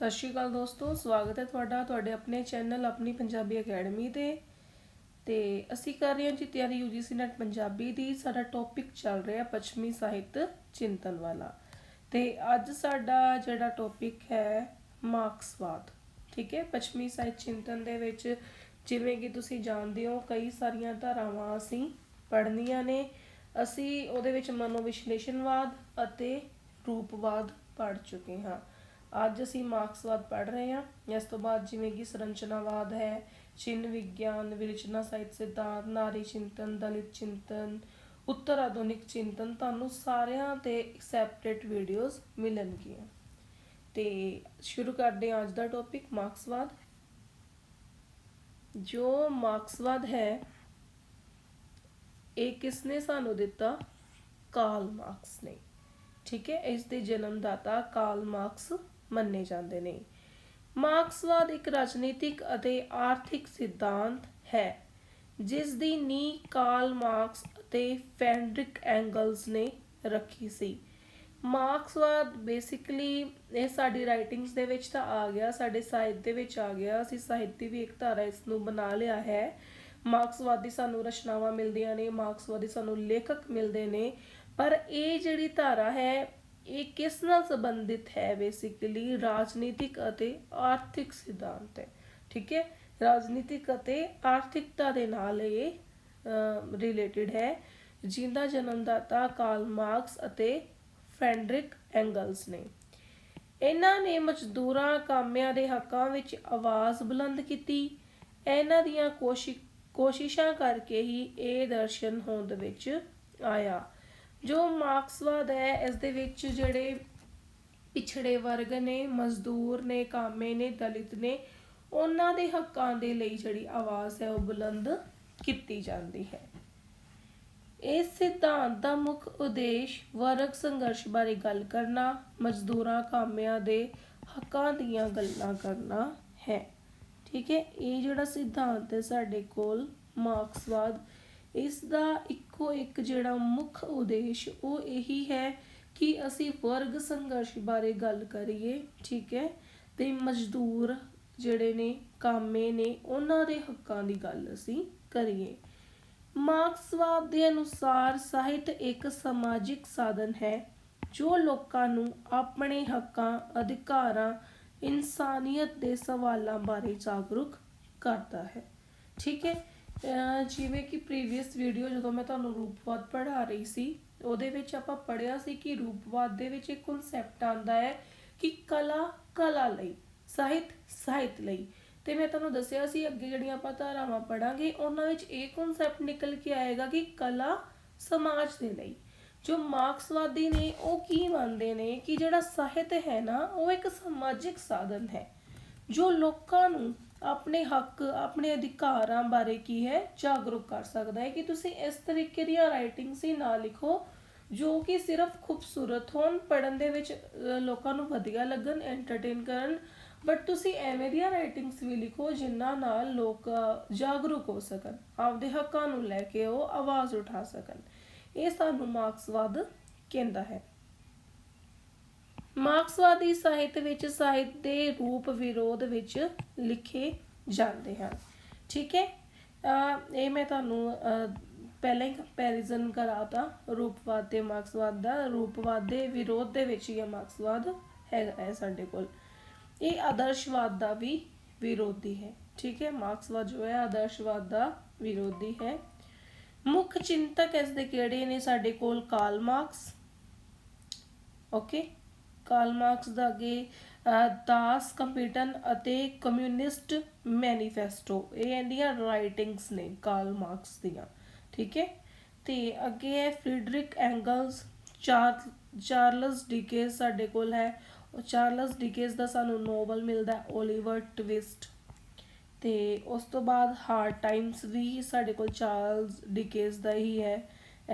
ਸਤਿ ਸ਼੍ਰੀ ਅਕਾਲ ਦੋਸਤੋ, ਸਵਾਗਤ ਹੈ ਤੁਹਾਡਾ, ਤੁਹਾਡੇ ਆਪਣੇ ਚੈਨਲ ਆਪਣੀ ਪੰਜਾਬੀ ਅਕੈਡਮੀ ਤੇ। ਤੇ ਅਸੀਂ ਕਰ ਰਹੇ ਹਾਂ ਜੀ ਤਿਆਰੀ ਯੂਜੀਸੀ ਨੈਟ ਪੰਜਾਬੀ ਦੀ, ਸਾਡਾ ਟੌਪਿਕ ਚੱਲ ਰਿਹਾ ਪੱਛਮੀ ਸਾਹਿਤ ਚਿੰਤਨ ਵਾਲਾ। ਤੇ ਅੱਜ ਸਾਡਾ ਜਿਹੜਾ ਟੌਪਿਕ ਹੈ, ਮਾਰਕਸਵਾਦ, ਠੀਕ ਹੈ? ਪੱਛਮੀ ਸਾਹਿਤ ਚਿੰਤਨ ਦੇ ਵਿੱਚ ਜਿਵੇਂ ਕਿ ਤੁਸੀਂ ਜਾਣਦੇ ਹੋ, ਕਈ ਸਾਰੀਆਂ ਧਾਰਾਵਾਂ ਅਸੀਂ ਪੜ੍ਹਨੀਆਂ ਨੇ। ਅਸੀਂ ਉਹਦੇ ਵਿੱਚ ਮਨੋਵਿਸ਼ਲੇਸ਼ਣਵਾਦ ਅਤੇ ਰੂਪਵਾਦ ਪੜ੍ਹ ਚੁੱਕੇ ਹਾਂ। ਅੱਜ ਅਸੀਂ ਮਾਰਕਸਵਾਦ ਪੜ੍ਹ ਰਹੇ ਹਾਂ। ਇਸ ਤੋਂ ਬਾਅਦ ਜਿਵੇਂ ਕਿ ਸੰਰਚਨਾਵਾਦ ਹੈ ਚਿੰਨ ਵਿਗਿਆਨ, ਵਿਰਚਨਾ ਸਾਹਿਤ ਸਿਧਾਂਤ, ਨਾਰੀ ਚਿੰਤਨ, ਦਲਿਤ ਚਿੰਤਨ, ਉੱਤਰ ਆਧੁਨਿਕ ਚਿੰਤਨ, ਤੁਹਾਨੂੰ ਸਾਰਿਆਂ ਤੇ ਸੈਪਰੇਟ ਵੀਡੀਓਜ਼ ਮਿਲਣਗੀਆਂ। ਤੇ ਸ਼ੁਰੂ ਕਰਦੇ ਹਾਂ ਅੱਜ ਦਾ ਟੌਪਿਕ ਮਾਰਕਸਵਾਦ। ਜੋ ਮਾਰਕਸਵਾਦ ਹੈ, ਇਹ ਕਿਸਨੇ ਸਾਨੂੰ ਦਿੱਤਾ? ਕਾਰਲ ਮਾਰਕਸ ਨੇ। ਠੀਕ ਹੈ, ਇਸ ਦੇ ਜਨਮਦਾਤਾ ਕਾਰਲ ਮਾਰਕਸ ਮੰਨੇ ਜਾਂਦੇ ਨੇ। ਮਾਰਕਸਵਾਦ ਇੱਕ ਰਾਜਨੀਤਿਕ ਅਤੇ ਆਰਥਿਕ ਸਿਧਾਂਤ ਹੈ, ਜਿਸ ਦੀ ਨੀਂਹ ਕਾਰਲ ਮਾਰਕਸ ਅਤੇ ਫੈਂਡਰਿਕ ਐਂਗਲਸ ਨੇ ਰੱਖੀ ਸੀ। ਮਾਰਕਸਵਾਦ ਬੇਸਿਕਲੀ ਇਹ ਸਾਡੀ ਰਾਈਟਿੰਗਸ ਦੇ ਵਿੱਚ ਤਾਂ ਆ ਗਿਆ, ਸਾਡੇ ਸਾਹਿਤ ਦੇ ਵਿੱਚ ਆ ਗਿਆ, ਅਸੀਂ ਸਾਹਿਤ ਦੀ ਵੀ ਇੱਕ ਧਾਰਾ ਇਸ ਨੂੰ ਬਣਾ ਲਿਆ ਹੈ। ਮਾਰਕਸਵਾਦੀ ਸਾਨੂੰ ਰਚਨਾਵਾਂ ਮਿਲਦੀਆਂ ਨੇ, ਮਾਰਕਸਵਾਦੀ ਸਾਨੂੰ ਲੇਖਕ ਮਿਲਦੇ ਨੇ, ਪਰ ਇਹ ਜਿਹੜੀ ਧਾਰਾ ਹੈ ਇਹ ਕਿਸ ਨਾਲ ਸੰਬੰਧਿਤ ਹੈ ਬੇਸਿਕਲੀ ਰਾਜਨੀਤਿਕ ਅਤੇ ਆਰਥਿਕ ਸਿਧਾਂਤ ਹੈ, ਠੀਕ ਹੈ? ਰਾਜਨੀਤਿਕ ਅਤੇ ਆਰਥਿਕਤਾ ਦੇ ਨਾਲ ਇਹ ਰਿਲੇਟਡ ਹੈ। ਜਿੰਦਾ ਜਨਮਦਾਤਾ ਕਾਰਲ ਮਾਰਕਸ ਅਤੇ ਫ੍ਰੈਂਡਰਿਕ ਐਂਗਲਸ ਨੇ। ਇਹਨਾਂ ਨੇ ਮਜ਼ਦੂਰਾਂ ਕਾਮਿਆਂ ਦੇ ਹੱਕਾਂ ਵਿੱਚ ਆਵਾਜ਼ ਬੁਲੰਦ ਕੀਤੀ। ਇਹਨਾਂ ਦੀਆਂ ਕੋਸ਼ਿਸ਼ ਕੋਸ਼ਿਸ਼ਾਂ ਕਰਕੇ ਹੀ ਇਹ ਦਰਸ਼ਨ ਹੋਂਦ ਵਿੱਚ ਆਇਆ। ਜੋ ਮਾਰਕਸਵਾਦ ਹੈ, ਇਸ ਦੇ ਵਿੱਚ ਜਿਹੜੇ ਪਿਛੜੇ ਵਰਗ ਨੇ, ਮਜ਼ਦੂਰ ਨੇ, ਕਾਮੇ ਨੇ, ਦਲਿਤ ਨੇ, ਉਹਨਾਂ ਦੇ ਹੱਕਾਂ ਦੇ ਲਈ ਜਿਹੜੀ ਆਵਾਜ਼ ਹੈ, ਉਹ ਬੁਲੰਦ ਕੀਤੀ ਜਾਂਦੀ ਹੈ। ਇਸ ਸਿਧਾਂਤ ਦਾ ਮੁੱਖ ਉਦੇਸ਼ ਵਰਗ ਸੰਘਰਸ਼ ਬਾਰੇ ਗੱਲ ਕਰਨਾ, ਮਜ਼ਦੂਰਾਂ, ਕਾਮਿਆਂ ਦੇ ਹੱਕਾਂ ਦੀਆਂ ਗੱਲਾਂ ਕਰਨਾ ਹੈ। ਠੀਕ ਹੈ, ਇਹ ਜਿਹੜਾ ਸਿਧਾਂਤ ਹੈ, ਸਾਡੇ ਕੋਲ ਮਾਰਕਸਵਾਦ ਇਸ ਦਾ ਇੱਕੋ ਇੱਕ ਜਿਹੜਾ ਮੁੱਖ ਉਦੇਸ਼ ਉਹ ਇਹੀ ਹੈ ਕਿ ਅਸੀਂ ਵਰਗ ਸੰਘਰਸ਼ ਬਾਰੇ ਗੱਲ ਕਰੀਏ, ਠੀਕ ਹੈ? ਤੇ ਮਜ਼ਦੂਰ ਜਿਹੜੇ ਨੇ, ਕਾਮੇ ਨੇ, ਉਹਨਾਂ ਦੇ ਹੱਕਾਂ ਦੀ ਗੱਲ ਅਸੀਂ ਕਰੀਏ। ਮਾਰਕਸਵਾਦ ਦੇ ਅਨੁਸਾਰ ਸਾਹਿਤ ਇੱਕ ਸਮਾਜਿਕ ਸਾਧਨ ਹੈ, ਜੋ ਲੋਕਾਂ ਨੂੰ ਆਪਣੇ ਹੱਕਾਂ, ਅਧਿਕਾਰਾਂ, ਇਨਸਾਨੀਅਤ ਦੇ ਸਵਾਲਾਂ ਬਾਰੇ ਜਾਗਰੂਕ ਕਰਦਾ ਹੈ। ਠੀਕ ਹੈ? ਜਿਵੇਂ ਕਿ ਪ੍ਰੀਵੀਅਸ ਵੀਡੀਓ ਜਦੋਂ ਮੈਂ ਤੁਹਾਨੂੰ ਰੂਪਵਾਦ ਪੜ੍ਹਾ ਰਹੀ ਸੀ, ਉਹਦੇ ਵਿੱਚ ਆਪਾਂ ਪੜ੍ਹਿਆ ਸੀ ਕਿ ਰੂਪਵਾਦ ਦੇ ਵਿੱਚ ਇੱਕ ਕਨਸੈਪਟ ਆਂਦਾ ਹੈ ਕਿ ਕਲਾ ਕਲਾ ਲਈ, ਸਾਹਿਤ ਸਾਹਿਤ ਲਈ। ਤੇ ਮੈਂ ਤੁਹਾਨੂੰ ਦੱਸਿਆ ਸੀ, ਅੱਗੇ ਜਿਹੜੀਆਂ ਆਪਾਂ ਧਾਰਾਵਾਂ ਪੜਾਂਗੇ ਉਹਨਾਂ ਵਿੱਚ ਇਹ ਕਨਸੈਪਟ ਨਿਕਲ ਕੇ ਆਏਗਾ ਕਿ ਕਲਾ ਸਮਾਜ ਦੇ ਲਈ। ਜੋ ਮਾਰਕਸਵਾਦੀ ਨੇ, ਉਹ ਕੀ ਮੰਨਦੇ ਨੇ ਕਿ ਜਿਹੜਾ ਸਾਹਿਤ ਹੈ ਨਾ, ਉਹ ਇੱਕ ਸਮਾਜਿਕ ਸਾਧਨ ਹੈ। ਜੋ ਲੋਕਾਂ ਨੂੰ ਆਪਣੇ ਹੱਕ, ਆਪਣੇ ਅਧਿਕਾਰਾਂ ਬਾਰੇ ਕੀ ਹੈ, ਜਾਗਰੂਕ ਕਰ ਸਕਦਾ ਹੈ ਕਿ ਤੁਸੀਂ ਇਸ ਤਰੀਕੇ ਦੀਆਂ ਰਾਈਟਿੰਗਸ ਹੀ ਨਾ ਲਿਖੋ, ਜੋ ਕਿ ਸਿਰਫ ਖੂਬਸੂਰਤ ਹੋਣ ਪੜਨ ਦੇ ਵਿੱਚ ਲੋਕਾਂ ਨੂੰ ਵਧੀਆ ਲੱਗਣ ਐਂਟਰਟੇਨ ਕਰਨ ਬਟ ਤੁਸੀਂ ਐਵੇਂ ਦੀਆਂ ਰਾਈਟਿੰਗਸ ਵੀ ਲਿਖੋ ਜਿਨ੍ਹਾਂ ਨਾਲ ਲੋਕ ਜਾਗਰੂਕ ਹੋ ਸਕਣ, ਆਪਦੇ ਹੱਕਾਂ ਨੂੰ ਲੈ ਕੇ ਉਹ ਆਵਾਜ਼ ਉਠਾ ਸਕਣ। ਇਹ ਸਾਨੂੰ ਮਾਰਕਸਵਾਦ ਕਹਿੰਦਾ ਹੈ। ਮਾਰਕਸਵਾਦੀ ਸਾਹਿਤ ਵਿੱਚ ਸਾਹਿਤ ਦੇ ਰੂਪ ਵਿਰੋਧ ਵਿੱਚ ਲਿਖੇ ਜਾਂਦੇ ਹਨ। ਠੀਕ ਹੈ? ਇਹ ਮੈਂ ਤੁਹਾਨੂੰ ਪਹਿਲਾਂ ਹੀ ਕੰਪੈਰੀਜ਼ਨ ਕਰਾਤਾ। ਰੂਪਵਾਦ ਤੇ ਮਾਰਕਸਵਾਦ ਦਾ, ਰੂਪਵਾਦ ਦੇ ਵਿਰੋਧ ਦੇ ਵਿੱਚ ਹੀ ਮਾਰਕਸਵਾਦ ਹੈਗਾ ਹੈ ਸਾਡੇ ਕੋਲ। ਇਹ ਆਦਰਸ਼ਵਾਦ ਦਾ ਵੀ ਵਿਰੋਧੀ ਹੈ। ਠੀਕ ਹੈ? ਮਾਰਕਸਵਾਦ ਜੋ ਹੈ, ਆਦਰਸ਼ਵਾਦ ਦਾ ਵਿਰੋਧੀ ਹੈ। ਮੁੱਖ ਚਿੰਤਕ ਇਸ ਦੇ ਕਿਹੜੇ ਨੇ ਸਾਡੇ ਕੋਲ? Karl Marx. Okay? Karl Marx ਦਾ ਅੱਗੇ ਦਾਸ ਕੰਪੀਟਨ ਅਤੇ ਕਮਿਊਨਿਸਟ ਮੈਨੀਫੈਸਟੋ। ਇਹ ਇਹਦੀਆਂ ਰਾਈਟਿੰਗਸ ਨੇ ਕਾਰਲ ਮਾਰਕਸ ਦੀਆਂ, ਠੀਕ ਹੈ? ਤੇ ਅੱਗੇ ਹੈ ਫ੍ਰੀਡਰਿਕ ਐਂਗਲਸ। ਚਾਰ ਚਾਰਲਸ ਡਿਕੇਸ ਸਾਡੇ ਕੋਲ ਹੈ। ਉਹ ਚਾਰਲਸ ਡਿਕੇਸ ਦਾ ਸਾਨੂੰ ਨੋਵਲ ਮਿਲਦਾ ਓਲੀਵਰ ਟਵਿਸਟ। ਤੇ ਉਸ ਤੋਂ ਬਾਅਦ ਹਾਰਡ ਟਾਈਮਸ ਵੀ ਸਾਡੇ ਕੋਲ ਚਾਰਲਸ ਡਿਕੇਸ ਦਾ ਹੀ ਹੈ।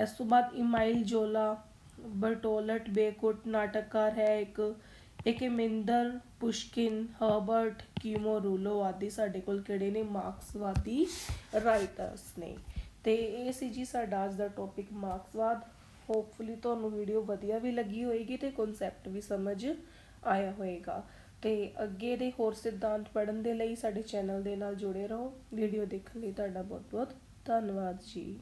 ਇਸ ਤੋਂ ਬਾਅਦ ਇਮਾਈਲ ਜੋਲਾ ਬਰਟੋਲਟ ਬੇਕੁਟ ਨਾਟਕਕਾਰ ਹੈ ਇੱਕ ਇੱਕ ਮਿੰਦਰ ਪੁਸ਼ਕਿਨ, ਹਰਬਰਟ ਕੀਮੋਰੂਲੋ ਆਦਿ ਸਾਡੇ ਕੋਲ ਕਿਹੜੇ ਨੇ? ਮਾਰਕਸਵਾਦੀ ਰਾਈਟਰਸ ਨੇ। ਤੇ ਇਹ ਸੀ ਜੀ ਸਾਡਾ ਅੱਜ ਦਾ ਟੌਪਿਕ ਮਾਰਕਸਵਾਦ। ਹੋਪਫੁਲੀ ਤੁਹਾਨੂੰ ਵੀਡੀਓ ਵਧੀਆ ਵੀ ਲੱਗੀ ਹੋਏਗੀ ਤੇ ਕਨਸੈਪਟ ਵੀ ਸਮਝ ਆਇਆ ਹੋਏਗਾ। ਤੇ ਅੱਗੇ ਦੇ ਹੋਰ ਸਿਧਾਂਤ ਪੜਨ ਦੇ ਲਈ ਸਾਡੇ ਚੈਨਲ ਦੇ ਨਾਲ ਜੁੜੇ ਰਹੋ। ਵੀਡੀਓ ਦੇਖਣ ਲਈ ਤੁਹਾਡਾ ਬਹੁਤ ਬਹੁਤ ਧੰਨਵਾਦ ਜੀ।